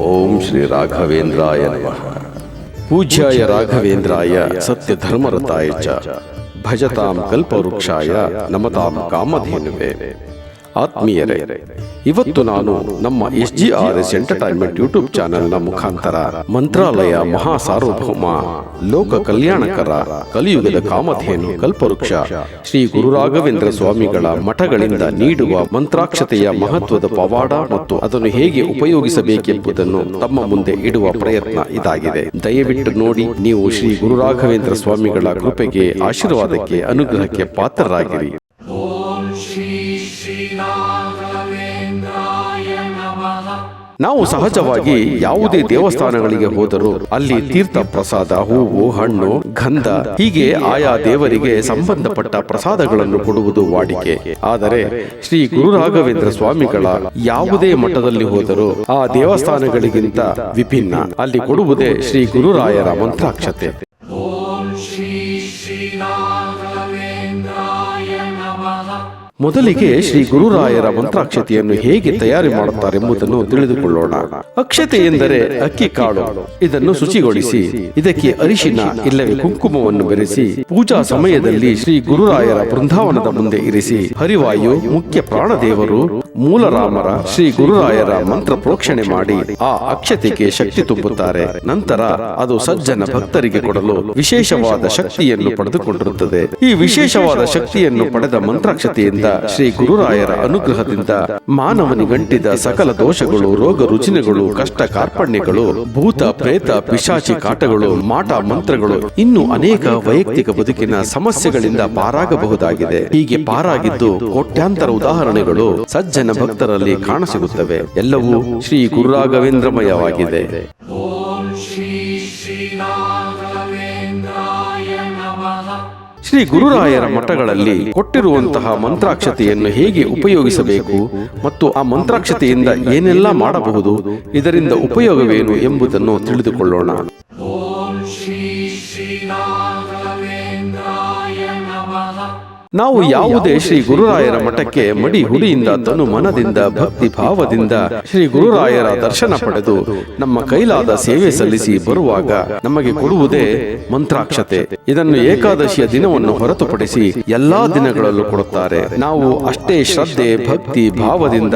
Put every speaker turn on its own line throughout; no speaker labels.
ಓಂ ಶ್ರೀ ರಾಘವೇಂದ್ರಾಯ ನಮಃ ಪೂಜ್ಯಾಯ ರಾಘವೇಂದ್ರಾಯ ಸತ್ಯ ಧರ್ಮರತಾಯ ಚ ಭಜತಾಂ ಕಲ್ಪವೃಕ್ಷಾಯ ನಮತಾಂ ಕಾಮಧೇನುವೆ. ಆತ್ಮೀಯರೇ, ಇವತ್ತು ನಾನು ನಮ್ಮ S G R S entertainment YouTube ಚಾನೆಲ್ನ ಮುಖಾಂತರ ಮಂತ್ರಾಲಯ ಮಹಾ ಸಾರ್ವಭೌಮ ಲೋಕ ಕಲ್ಯಾಣಕರ, ಕಲಿಯುಗದ ಕಾಮಧೇನು, ಕಲ್ಪವೃಕ್ಷ, ಶ್ರೀ ಗುರು ರಾಘವೇಂದ್ರ ಸ್ವಾಮಿಗಳ ಮಠಗಳಿಂದ ನೀಡುವ ಮಂತ್ರಾಕ್ಷತೆಯ ಮಹತ್ವದ ಪವಾಡ ಮತ್ತು ಅದನ್ನು ಹೇಗೆ ಉಪಯೋಗಿಸಬೇಕೆಂಬುದನ್ನು ತಮ್ಮ ಮುಂದೆ ಇಡುವ ಪ್ರಯತ್ನ ಇದಾಗಿದೆ. ದಯವಿಟ್ಟು ನೋಡಿ, ನೀವು ಶ್ರೀ ಗುರು ರಾಘವೇಂದ್ರ ಸ್ವಾಮಿಗಳ ಕೃಪೆಗೆ, ಆಶೀರ್ವಾದಕ್ಕೆ, ಅನುಗ್ರಹಕ್ಕೆ ಪಾತ್ರರಾಗಿರಿ. ನಾವು ಸಹಜವಾಗಿ ಯಾವುದೇ ದೇವಸ್ಥಾನಗಳಿಗೆ ಹೋದರೂ ಅಲ್ಲಿ ತೀರ್ಥ ಪ್ರಸಾದ ಹೂವು ಹಣ್ಣು ಗಂಧ ಹೀಗೆ ಆಯಾ ದೇವರಿಗೆ ಸಂಬಂಧಪಟ್ಟ ಪ್ರಸಾದಗಳನ್ನು ಕೊಡುವುದು ವಾಡಿಕೆ. ಆದರೆ ಶ್ರೀ ಗುರು ರಾಘವೇಂದ್ರ ಸ್ವಾಮಿಗಳ ಯಾವುದೇ ಮಠದಲ್ಲಿ ಹೋದರೂ ಆ ದೇವಸ್ಥಾನಗಳಿಗಿಂತ ವಿಭಿನ್ನ. ಅಲ್ಲಿ ಕೊಡುವುದೇ ಶ್ರೀ ಗುರುರಾಯರ ಮಂತ್ರಾಕ್ಷತೆ. ಮೊದಲಿಗೆ ಶ್ರೀ ಗುರುರಾಯರ ಮಂತ್ರಾಕ್ಷತೆಯನ್ನು ಹೇಗೆ ತಯಾರಿ ಮಾಡುತ್ತಾರೆಂಬುದನ್ನು ತಿಳಿದುಕೊಳ್ಳೋಣ. ಅಕ್ಷತೆ ಎಂದರೆ ಅಕ್ಕಿ ಕಾಳು. ಇದನ್ನು ಶುಚಿಗೊಳಿಸಿ ಇದಕ್ಕೆ ಅರಿಶಿನ ಇಲ್ಲವೇ ಕುಂಕುಮವನ್ನು ಬೆರೆಸಿ ಪೂಜಾ ಸಮಯದಲ್ಲಿ ಶ್ರೀ ಗುರುರಾಯರ ಬೃಂದಾವನದ ಮುಂದೆ ಇರಿಸಿ ಹರಿವಾಯು ಮುಖ್ಯ ಪ್ರಾಣದೇವರು ಮೂಲರಾಮರ ಶ್ರೀ ಗುರುರಾಯರ ಮಂತ್ರ ಪ್ರೋಕ್ಷಣೆ ಮಾಡಿ ಆ ಅಕ್ಷತೆಗೆ ಶಕ್ತಿ ತುಂಬುತ್ತಾರೆ ನಂತರ ಅದು ಸಜ್ಜನ ಭಕ್ತರಿಗೆ ಕೊಡಲು ವಿಶೇಷವಾದ ಶಕ್ತಿಯನ್ನು ಪಡೆದುಕೊಂಡಿರುತ್ತದೆ. ಈ ವಿಶೇಷವಾದ ಶಕ್ತಿಯನ್ನು ಪಡೆದ ಮಂತ್ರಾಕ್ಷತೆಯಿಂದ ಶ್ರೀ ಗುರುರಾಯರ ಅನುಗ್ರಹದಿಂದ ಮಾನವನಿಗಂಟಿದ ಸಕಲ ದೋಷಗಳು, ರೋಗ ರುಜಿನಗಳು, ಕಷ್ಟ ಕಾರ್ಪಣ್ಯಗಳು, ಭೂತ, ಪ್ರೇತ, ಪಿಶಾಚಿ ಕಾಟಗಳು, ಮಾಟ ಮಂತ್ರಗಳು ಇನ್ನು ಅನೇಕ ವೈಯಕ್ತಿಕ ಬದುಕಿನ ಸಮಸ್ಯೆಗಳಿಂದ ಪಾರಾಗಬಹುದಾಗಿದೆ. ಹೀಗೆ ಪಾರಾಗಿದ್ದು ಕೋಟ್ಯಾಂತರ ಉದಾಹರಣೆಗಳು ಸಜ್ಜನ ಭಕ್ತರಲ್ಲಿ ಕಾಣಸಿಗುತ್ತವೆ. ಎಲ್ಲವೂ ಶ್ರೀ ಗುರುರಾಘವೇಂದ್ರಮಯವಾಗಿದೆ. ಶ್ರೀ ಗುರುರಾಯರ ಮಠಗಳಲ್ಲಿ ಕೊಟ್ಟಿರುವಂತಹ ಮಂತ್ರಾಕ್ಷತೆಯನ್ನು ಹೇಗೆ ಉಪಯೋಗಿಸಬೇಕು ಮತ್ತು ಆ ಮಂತ್ರಾಕ್ಷತೆಯಿಂದ ಏನೆಲ್ಲ ಮಾಡಬಹುದು, ಇದರಿಂದ ಉಪಯೋಗವೇನು ಎಂಬುದನ್ನು ತಿಳಿದುಕೊಳ್ಳೋಣ. ನಾವು ಯಾವುದೇ ಶ್ರೀ ಗುರುರಾಯರ ಮಠಕ್ಕೆ ಮಡಿ ಹುಡಿಯಿಂದ ತನು ಮನದಿಂದ ಭಕ್ತಿ ಭಾವದಿಂದ ಶ್ರೀ ಗುರುರಾಯರ ದರ್ಶನ ಪಡೆದು ನಮ್ಮ ಕೈಲಾದ ಸೇವೆ ಸಲ್ಲಿಸಿ ಬರುವಾಗ ನಮಗೆ ಕೊಡುವುದೇ ಮಂತ್ರಾಕ್ಷತೆ. ಇದನ್ನು ಏಕಾದಶಿಯ ದಿನವನ್ನು ಹೊರತುಪಡಿಸಿ ಎಲ್ಲಾ ದಿನಗಳಲ್ಲೂ ಕೊಡುತ್ತಾರೆ. ನಾವು ಅಷ್ಟೇ ಶ್ರದ್ಧೆ ಭಕ್ತಿ ಭಾವದಿಂದ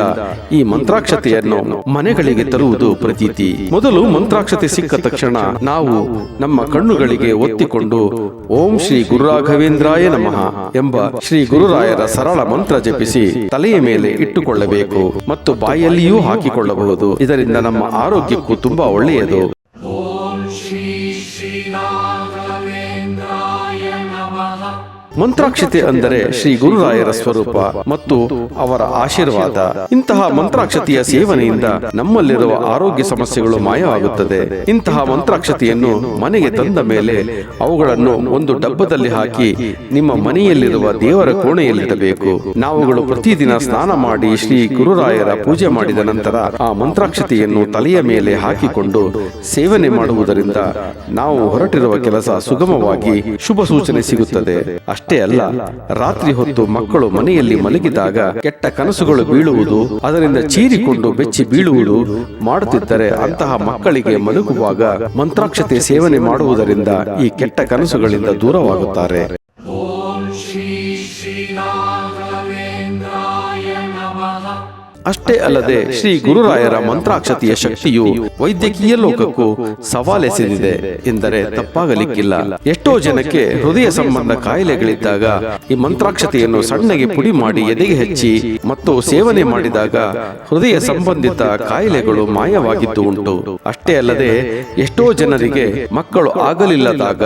ಈ ಮಂತ್ರಾಕ್ಷತೆಯನ್ನು ಮನೆಗಳಿಗೆ ತರುವುದು ಪ್ರತೀತಿ. ಮೊದಲು ಮಂತ್ರಾಕ್ಷತೆ ಸಿಕ್ಕ ತಕ್ಷಣ ನಾವು ನಮ್ಮ ಕಣ್ಣುಗಳಿಗೆ ಒತ್ತಿಕೊಂಡು ಓಂ ಶ್ರೀ ಗುರುರಾಘವೇಂದ್ರಾಯ ನಮಃ ಎಂಬ ಶ್ರೀ ಗುರುರಾಯರ ಸರಳ ಮಂತ್ರ ಜಪಿಸಿ ತಲೆಯ ಮೇಲೆ ಇಟ್ಟುಕೊಳ್ಳಬೇಕು ಮತ್ತು ಬಾಯಲ್ಲಿಯೂ ಹಾಕಿಕೊಳ್ಳಬಹುದು. ಇದರಿಂದ ನಮ್ಮ ಆರೋಗ್ಯಕ್ಕೂ ತುಂಬಾ ಒಳ್ಳೆಯದು. ಮಂತ್ರಾಕ್ಷತೆ ಅಂದರೆ ಶ್ರೀ ಗುರುರಾಯರ ಸ್ವರೂಪ ಮತ್ತು ಅವರ ಆಶೀರ್ವಾದ. ಇಂತಹ ಮಂತ್ರಾಕ್ಷತೆಯ ಸೇವನೆಯಿಂದ ನಮ್ಮಲ್ಲಿರುವ ಆರೋಗ್ಯ ಸಮಸ್ಯೆಗಳು ಮಾಯವಾಗುತ್ತದೆ. ಇಂತಹ ಮಂತ್ರಾಕ್ಷತೆಯನ್ನು ಮನೆಗೆ ತಂದ ಮೇಲೆ ಅವುಗಳನ್ನು ಒಂದು ಡಬ್ಬದಲ್ಲಿ ಹಾಕಿ ನಿಮ್ಮ ಮನೆಯಲ್ಲಿರುವ ದೇವರ ಕೋಣೆಯಲ್ಲಿಡಬೇಕು. ನಾವುಗಳು ಪ್ರತಿದಿನ ಸ್ನಾನ ಮಾಡಿ ಶ್ರೀ ಗುರುರಾಯರ ಪೂಜೆ ಮಾಡಿದ ನಂತರ ಆ ಮಂತ್ರಾಕ್ಷತೆಯನ್ನು ತಲೆಯ ಮೇಲೆ ಹಾಕಿಕೊಂಡು ಸೇವನೆ ಮಾಡುವುದರಿಂದ ನಾವು ಹೊರಟಿರುವ ಕೆಲಸ ಸುಗಮವಾಗಿ ಶುಭ ಸೂಚನೆ ಸಿಗುತ್ತದೆ. ಅಷ್ಟೇ ಅಲ್ಲ, ರಾತ್ರಿ ಹೊತ್ತು ಮಕ್ಕಳು ಮನೆಯಲ್ಲಿ ಮಲಗಿದಾಗ ಕೆಟ್ಟ ಕನಸುಗಳು ಬೀಳುವುದು, ಅದರಿಂದ ಚೀರಿಕೊಂಡು ಬೆಚ್ಚಿ ಬೀಳುವುದು ಮಾಡುತ್ತಿದ್ದರೆ ಅಂತಹ ಮಕ್ಕಳಿಗೆ ಮಲಗುವಾಗ ಮಂತ್ರಾಕ್ಷತೆ ಸೇವನೆ ಮಾಡುವುದರಿಂದ ಈ ಕೆಟ್ಟ ಕನಸುಗಳಿಂದ ದೂರವಾಗುತ್ತಾರೆ. ಅಷ್ಟೇ ಅಲ್ಲದೆ ಶ್ರೀ ಗುರುರಾಯರ ಮಂತ್ರಾಕ್ಷತೆಯ ಶಕ್ತಿಯು ವೈದ್ಯಕೀಯ ಲೋಕಕ್ಕೂ ಸವಾಲೆಸೆದಿದೆ ಎಂದರೆ ತಪ್ಪಾಗಲಿಕ್ಕಿಲ್ಲ. ಎಷ್ಟೋ ಜನಕ್ಕೆ ಹೃದಯ ಸಂಬಂಧ ಕಾಯಿಲೆಗಳಿದ್ದಾಗ ಈ ಮಂತ್ರಾಕ್ಷತೆಯನ್ನು ಸಣ್ಣಗೆ ಪುಡಿ ಮಾಡಿ ಎದೆಗೆ ಹಚ್ಚಿ ಮತ್ತು ಸೇವನೆ ಮಾಡಿದಾಗ ಹೃದಯ ಸಂಬಂಧಿತ ಕಾಯಿಲೆಗಳು ಮಾಯವಾಗಿದ್ದು ಉಂಟು. ಅಷ್ಟೇ ಅಲ್ಲದೆ ಎಷ್ಟೋ ಜನರಿಗೆ ಮಕ್ಕಳು ಆಗಲಿಲ್ಲದಾಗ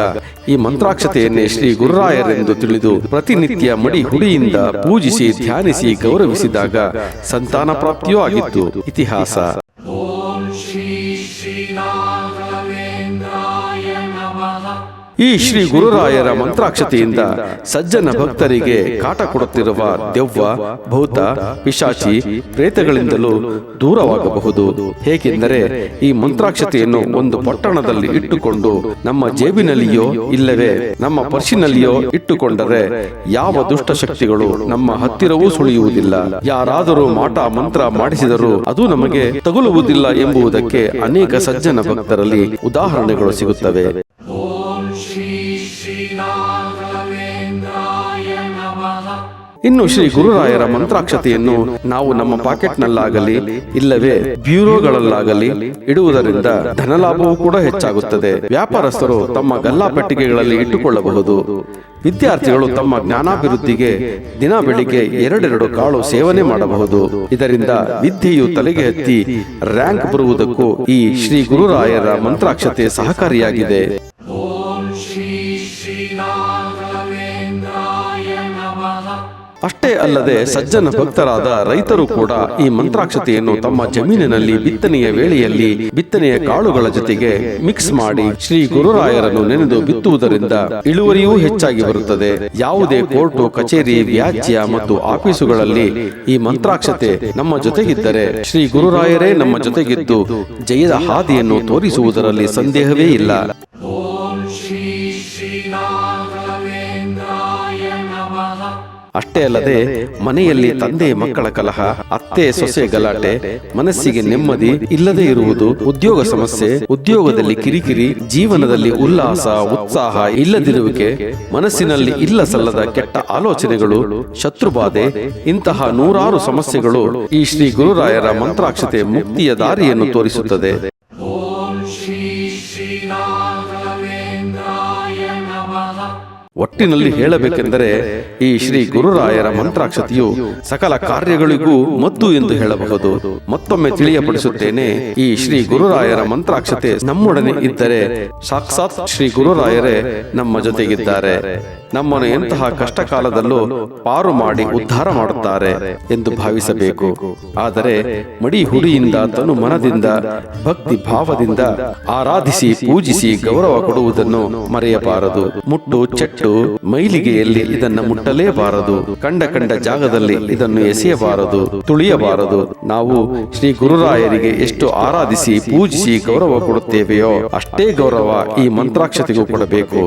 ಈ ಮಂತ್ರಾಕ್ಷತೆಯನ್ನೇ ಶ್ರೀ ಗುರುರಾಯರೆಂದು ತಿಳಿದು ಪ್ರತಿನಿತ್ಯ ಮಡಿ ಹುಡಿಯಿಂದ ಪೂಜಿಸಿ ಧ್ಯಾನಿಸಿ ಗೌರವಿಸಿದಾಗ ಸಂತಾನ ಪ್ರಾಪ್ತಿಯೂ ಆಗಿತ್ತು ಇತಿಹಾಸ ಈ ಶ್ರೀ ಗುರುರಾಯರ ಮಂತ್ರಾಕ್ಷತೆಯಿಂದ ಸಜ್ಜನ ಭಕ್ತರಿಗೆ ಕಾಟ ಕೊಡುತ್ತಿರುವ ದೆವ್ವ, ಭೂತ, ಪಿಶಾಚಿ ಪ್ರೇತಗಳಿಂದಲೂ ದೂರವಾಗಬಹುದು. ಹೇಗೆಂದರೆ ಈ ಮಂತ್ರಾಕ್ಷತೆಯನ್ನು ಒಂದು ಪಟ್ಟಣದಲ್ಲಿ ಇಟ್ಟುಕೊಂಡು ನಮ್ಮ ಜೇಬಿನಲ್ಲಿಯೋ ಇಲ್ಲವೇ ನಮ್ಮ ಪರ್ಸಿನಲ್ಲಿಯೋ ಇಟ್ಟುಕೊಂಡರೆ ಯಾವ ದುಷ್ಟಶಕ್ತಿಗಳು ನಮ್ಮ ಹತ್ತಿರವೂ ಸುಳಿಯುವುದಿಲ್ಲ. ಯಾರಾದರೂ ಮಾಟ ಮಂತ್ರ ಮಾಡಿಸಿದರೂ ಅದು ನಮಗೆ ತಗುಲುವುದಿಲ್ಲ ಎಂಬುದಕ್ಕೆ ಅನೇಕ ಸಜ್ಜನ ಭಕ್ತರಲ್ಲಿ ಉದಾಹರಣೆಗಳು ಸಿಗುತ್ತವೆ. ಇನ್ನು ಶ್ರೀ ಗುರುರಾಯರ ಮಂತ್ರಾಕ್ಷತೆಯನ್ನು ನಾವು ನಮ್ಮ ಪಾಕೆಟ್ನಲ್ಲಾಗಲಿ, ಇಲ್ಲವೇ ಬ್ಯೂರೋಗಳಲ್ಲಾಗಲಿ ಇಡುವುದರಿಂದ ಧನಲಾಭವೂ ಕೂಡ ಹೆಚ್ಚಾಗುತ್ತದೆ. ವ್ಯಾಪಾರಸ್ಥರು ತಮ್ಮ ಗಲ್ಲಾ ಪೆಟ್ಟಿಗೆಗಳಲ್ಲಿ ಇಟ್ಟುಕೊಳ್ಳಬಹುದು. ವಿದ್ಯಾರ್ಥಿಗಳು ತಮ್ಮ ಜ್ಞಾನಾಭಿವೃದ್ಧಿಗೆ ದಿನ ಬೆಳಿಗ್ಗೆ ಎರಡೆರಡು ಕಾಳು ಸೇವನೆ ಮಾಡಬಹುದು. ಇದರಿಂದ ವಿದ್ಯೆಯು ತಲೆಗೆ ಹತ್ತಿ ರ್ಯಾಂಕ್ ಬರುವುದಕ್ಕೂ ಈ ಶ್ರೀ ಗುರುರಾಯರ ಮಂತ್ರಾಕ್ಷತೆ ಸಹಕಾರಿಯಾಗಿದೆ. ಅಷ್ಟೇ ಅಲ್ಲದೆ ಸಜ್ಜನ ಭಕ್ತರಾದ ರೈತರು ಕೂಡ ಈ ಮಂತ್ರಾಕ್ಷತೆಯನ್ನು ತಮ್ಮ ಜಮೀನಿನಲ್ಲಿ ಬಿತ್ತನೆಯ ವೇಳೆಯಲ್ಲಿ ಬಿತ್ತನೆಯ ಕಾಳುಗಳ ಜೊತೆಗೆ ಮಿಕ್ಸ್ ಮಾಡಿ ಶ್ರೀ ಗುರುರಾಯರನ್ನು ನೆನೆದು ಬಿತ್ತುವುದರಿಂದ ಇಳುವರಿಯೂ ಹೆಚ್ಚಾಗಿ ಬರುತ್ತದೆ. ಯಾವುದೇ ಕೋರ್ಟು ಕಚೇರಿ ವ್ಯಾಜ್ಯ ಮತ್ತು ಆಫೀಸುಗಳಲ್ಲಿ ಈ ಮಂತ್ರಾಕ್ಷತೆ ನಮ್ಮ ಜೊತೆಗಿದ್ದರೆ ಶ್ರೀ ಗುರುರಾಯರೇ ನಮ್ಮ ಜೊತೆಗಿದ್ದು ಜಯದ ಹಾದಿಯನ್ನು ತೋರಿಸುವುದರಲ್ಲಿ ಸಂದೇಹವೇ ಇಲ್ಲ. ಅಷ್ಟೇ ಅಲ್ಲದೆ ಮನೆಯಲ್ಲಿ ತಂದೆ ಮಕ್ಕಳ ಕಲಹ ಅತ್ತೆ ಸೊಸೆ ಗಲಾಟೆ ಮನಸ್ಸಿಗೆ ನೆಮ್ಮದಿ ಇಲ್ಲದೆ ಇರುವುದು ಉದ್ಯೋಗ ಸಮಸ್ಯೆ ಉದ್ಯೋಗದಲ್ಲಿ ಕಿರಿಕಿರಿ ಜೀವನದಲ್ಲಿ ಉಲ್ಲಾಸ ಉತ್ಸಾಹ ಇಲ್ಲದಿರುವಿಕೆ ಮನಸ್ಸಿನಲ್ಲಿ ಇಲ್ಲ ಸಲ್ಲದ ಕೆಟ್ಟ ಆಲೋಚನೆಗಳು ಶತ್ರುಬಾಧೆ ಇಂತಹ ನೂರಾರು ಸಮಸ್ಯೆಗಳು ಈ ಶ್ರೀ ಗುರುರಾಯರ ಮಂತ್ರಾಕ್ಷತೆ ಮುಕ್ತಿಯ ದಾರಿಯನ್ನು ತೋರಿಸುತ್ತದೆ. ಒಟ್ಟಿನಲ್ಲಿ ಹೇಳಬೇಕೆಂದರೆ ಈ ಶ್ರೀ ಗುರುರಾಯರ ಮಂತ್ರಾಕ್ಷತೆಯು ಸಕಲ ಕಾರ್ಯಗಳಿಗೂ ಮದ್ದು ಎಂದು ಹೇಳಬಹುದು. ಮತ್ತೊಮ್ಮೆ ತಿಳಿಯಪಡಿಸುತ್ತೇನೆ ಈ ಶ್ರೀ ಗುರುರಾಯರ ಮಂತ್ರಾಕ್ಷತೆ ನಮ್ಮೊಡನೆ ಇದ್ದರೆ ಸಾಕ್ಷಾತ್ ಶ್ರೀ ಗುರುರಾಯರೇ ನಮ್ಮ ಜೊತೆಗಿದ್ದಾರೆ. ನಮ್ಮನ್ನು ಎಂತಹ ಕಷ್ಟ ಕಾಲದಲ್ಲೂ ಪಾರು ಮಾಡಿ ಉದ್ಧಾರ ಮಾಡುತ್ತಾರೆ ಎಂದು ಭಾವಿಸಬೇಕು. ಆದರೆ ಮಡಿ ಹುಡಿಯಿಂದ ತನು ಮನದಿಂದ ಭಕ್ತಿ ಭಾವದಿಂದ ಆರಾಧಿಸಿ ಪೂಜಿಸಿ ಗೌರವ ಕೊಡುವುದನ್ನು ಮರೆಯಬಾರದು. ಮುಟ್ಟು ಚೆಟ್ಟು ಮೈಲಿಗೆಯಲ್ಲಿ ಇದನ್ನು ಮುಟ್ಟಲೇಬಾರದು. ಕಂಡ ಕಂಡ ಜಾಗದಲ್ಲಿ ಇದನ್ನು ಎಸೆಯಬಾರದು, ತುಳಿಯಬಾರದು. ನಾವು ಶ್ರೀ ಗುರುರಾಯರಿಗೆ ಎಷ್ಟು ಆರಾಧಿಸಿ ಪೂಜಿಸಿ ಗೌರವ ಕೊಡುತ್ತೇವೆಯೋ ಅಷ್ಟೇ ಗೌರವ ಈ ಮಂತ್ರಾಕ್ಷತೆಗೂ ಕೊಡಬೇಕು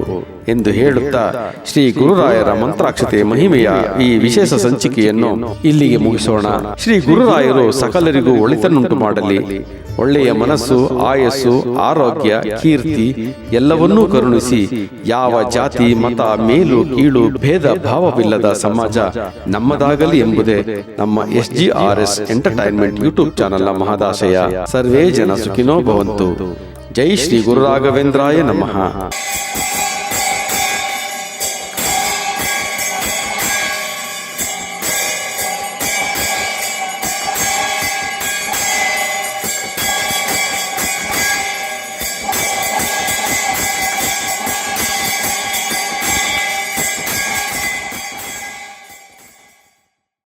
ಎಂದು ಹೇಳುತ್ತಾ ಶ್ರೀ ಗುರುರಾಯರ ಮಂತ್ರಾಕ್ಷತೆ ಮಹಿಮೆಯ ಈ ವಿಶೇಷ ಸಂಚಿಕೆಯನ್ನು ಇಲ್ಲಿಗೆ ಮುಗಿಸೋಣ. ಶ್ರೀ ಗುರುರಾಯರು ಸಕಲರಿಗೂ ಒಳಿತನ್ನುಂಟು ಮಾಡಲಿ. ಒಳ್ಳೆಯ ಮನಸ್ಸು, ಆಯಸ್ಸು, ಆರೋಗ್ಯ, ಕೀರ್ತಿ ಎಲ್ಲವನ್ನೂ ಕರುಣಿಸಿ ಯಾವ ಜಾತಿ, ಮತ ಮೇಲು ಕೀಳು ಭೇದ ಭಾವವಿಲ್ಲದ ಸಮಾಜ ನಮ್ಮದಾಗಲಿ ಎಂಬುದೇ ನಮ್ಮ S G R S entertainment YouTube ಚಾನೆಲ್ನ ಮಹದಾಶಯ ಸರ್ವೇ ಜನ ಸುಖಿನೋ ಭವಂತು. ಜೈ ಶ್ರೀ ಗುರು ರಾಘವೇಂದ್ರಾಯ ನಮಃ.